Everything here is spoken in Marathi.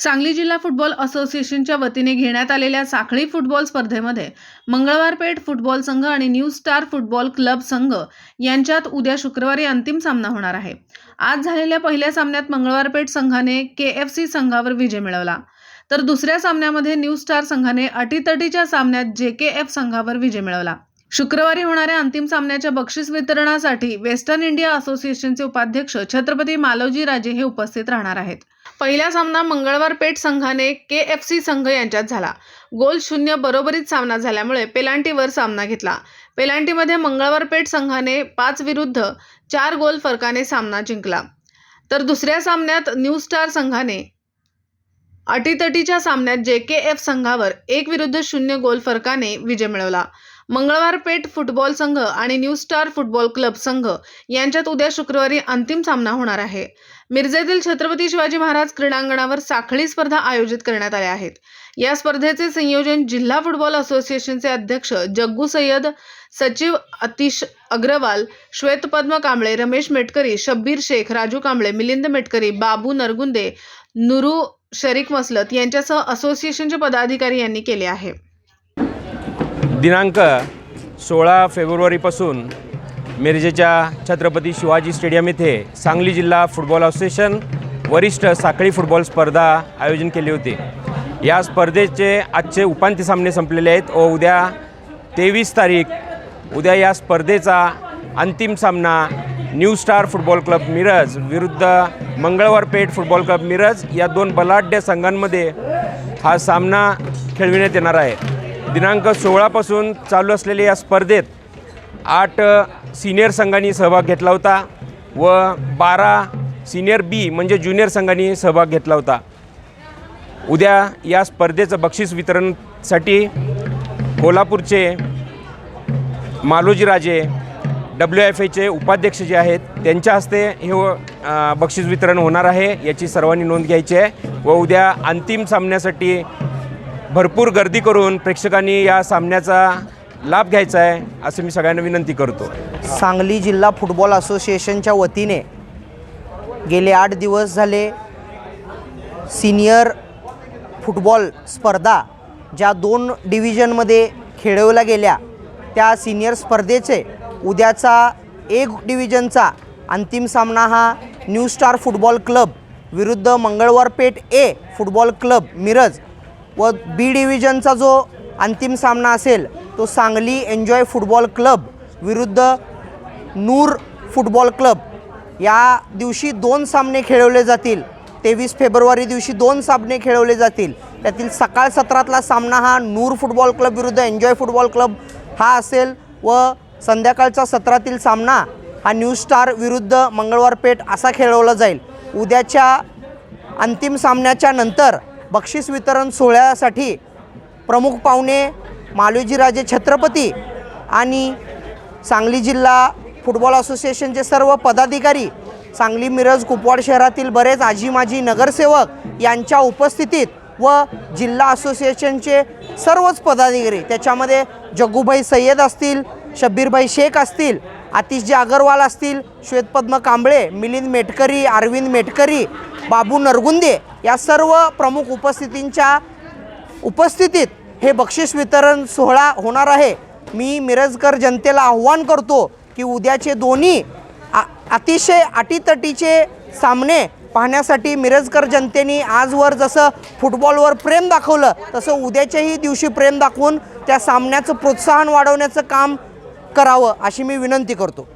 सांगली जिल्हा फुटबॉल असोसिएशनच्या वतीने घेण्यात आलेल्या साखळी फुटबॉल स्पर्धेमध्ये मंगळवार पेठ फुटबॉल संघ आणि न्यू स्टार फुटबॉल क्लब संघ यांच्यात उद्या शुक्रवारी अंतिम सामना होणार आहे. आज झालेल्या पहिल्या सामन्यात मंगळवारपेठ संघाने के एफ सी संघावर विजय मिळवला. तर दुसऱ्या सामन्यामध्ये न्यू स्टार संघाने अटीतटीच्या सामन्यात जे के एफ संघावर विजय मिळवला. शुक्रवारी होणाऱ्या अंतिम सामन्याच्या बक्षीस वितरणासाठी वेस्टर्न इंडिया असोसिएशनचे उपाध्यक्ष छत्रपती मालोजी राजे हे उपस्थित राहणार आहेत. पहिला सामना मंगळवार पेठ संघाने के एफ सी संघ यांच्यात झाला. गोल शून्य बरोबरीत सामना झाल्यामुळे पेलांटीवर सामना घेतला. पेलांटीमध्ये मंगळवार पेठ संघाने पाच विरुद्ध चार गोल फरकाने सामना जिंकला. तर दुसऱ्या सामन्यात न्यू स्टार संघाने अटीतटीच्या सामन्यात जे के एफ संघावर एक विरुद्ध शून्य गोल फरकाने विजय मिळवला. मंगळवार पेठ फुटबॉल संघ आणि न्यू स्टार फुटबॉल क्लब संघ यांच्यात उद्या शुक्रवारी अंतिम सामना होणार आहे. मिरजेतील छत्रपती शिवाजी महाराज क्रीडांगणावर साखळी स्पर्धा आयोजित करण्यात आल्या आहेत. या स्पर्धेचे संयोजन जिल्हा फुटबॉल असोसिएशनचे अध्यक्ष जग्गू सय्यद सचिव अतिश अग्रवाल श्वेतपद्म कांबळे रमेश मेटकरी शब्बीर शेख राजू कांबळे मिलिंद मेटकरी बाबू नरगुंदे नुरू शरीक मसलत यांच्यासह असोसिएशनचे पदाधिकारी यांनी केले आहे. दिनांक सोळा फेब्रुवारीपासून मिरजेच्या छत्रपती शिवाजी स्टेडियम येथे सांगली जिल्हा फुटबॉल असोसिएशन वरिष्ठ साखळी फुटबॉल स्पर्धा आयोजन केली होती. या स्पर्धेचे आजचे उपांत्य सामने संपलेले आहेत व उद्या तेवीस तारीख उद्या या स्पर्धेचा अंतिम सामना new star football club Miraj विरुद्ध मंगळवार पेठ फुटबॉल क्लब मिरज या दोन बलाढ्य संघांमध्ये हा सामना खेळविण्यात येणार आहे. दिनांक सोळापासून चालू असलेल्या या स्पर्धेत आठ सिनियर संघांनी सहभाग घेतला होता व बारा सिनियर बी म्हणजे ज्युनियर संघांनी सहभाग घेतला होता. उद्या या स्पर्धेचं बक्षीस वितरणसाठी कोल्हापूरचे मालोजीराजे डब्ल्यू एफ एचे उपाध्यक्ष जे आहेत त्यांच्या हस्ते हे बक्षीस वितरण होणार आहे याची सर्वांनी नोंद घ्यायची आहे व उद्या अंतिम सामन्यासाठी भरपूर गर्दी करून प्रेक्षकांनी या सामन्याचा लाभ घ्यायचा आहे असं मी सगळ्यांना विनंती करतो. सांगली जिल्हा फुटबॉल असोसिएशनच्या वतीने गेले आठ दिवस झाले सिनियर फुटबॉल स्पर्धा ज्या दोन डिव्हिजनमध्ये खेळवल्या गेल्या त्या सिनियर स्पर्धेचे उद्याचा एक डिव्हिजनचा अंतिम सामना हा न्यू स्टार फुटबॉल क्लब विरुद्ध Mangalwar Peth A football club Miraj व बी डिव्हिजनचा जो अंतिम सामना असेल तो सांगली एन्जॉय फुटबॉल क्लब विरुद्ध नूर फुटबॉल क्लब या दिवशी दोन सामने खेळवले जातील. तेवीस फेब्रुवारी दिवशी दोन सामने खेळवले जातील. त्यातील सकाळ सत्रातला सामना हा नूर फुटबॉल क्लब विरुद्ध एन्जॉय फुटबॉल क्लब हा असेल व संध्याकाळचा सत्रातील सामना हा न्यू स्टार विरुद्ध मंगळवार पेठ असा खेळवला जाईल. उद्याच्या अंतिम सामन्याच्या नंतर बक्षीस वितरण सोहळ्यासाठी प्रमुख पाहुणे मालोजीराजे छत्रपती आणि सांगली जिल्हा फुटबॉल असोसिएशनचे सर्व पदाधिकारी सांगली मिरज कुपवाड शहरातील बरेच आजी माजी नगरसेवक यांच्या उपस्थितीत व जिल्हा असोसिएशनचे सर्वच पदाधिकारी त्याच्यामध्ये जग्गूभाई सय्यद असतील शब्बीरभाई शेख असतील आतिशजी अगरवाल असतील श्वेतपद्म कांबळे मिलिंद मेटकरी अरविंद मेटकरी बाबू नरगुंदे या सर्व प्रमुख उपस्थितींच्या उपस्थितीत हे बक्षीस वितरण सोहळा होणार आहे. मी मिरजकर जनतेला आव्हान करतो की उद्याचे दोन्ही आ अतिशय अटीतटीचे सामने पाहण्यासाठी मिरजकर जनतेने आजवर जसं फुटबॉलवर प्रेम दाखवलं तसं उद्याच्याही दिवशी प्रेम दाखवून त्या सामन्याचं प्रोत्साहन वाढवण्याचं काम करावं अशी मी विनंती करतो.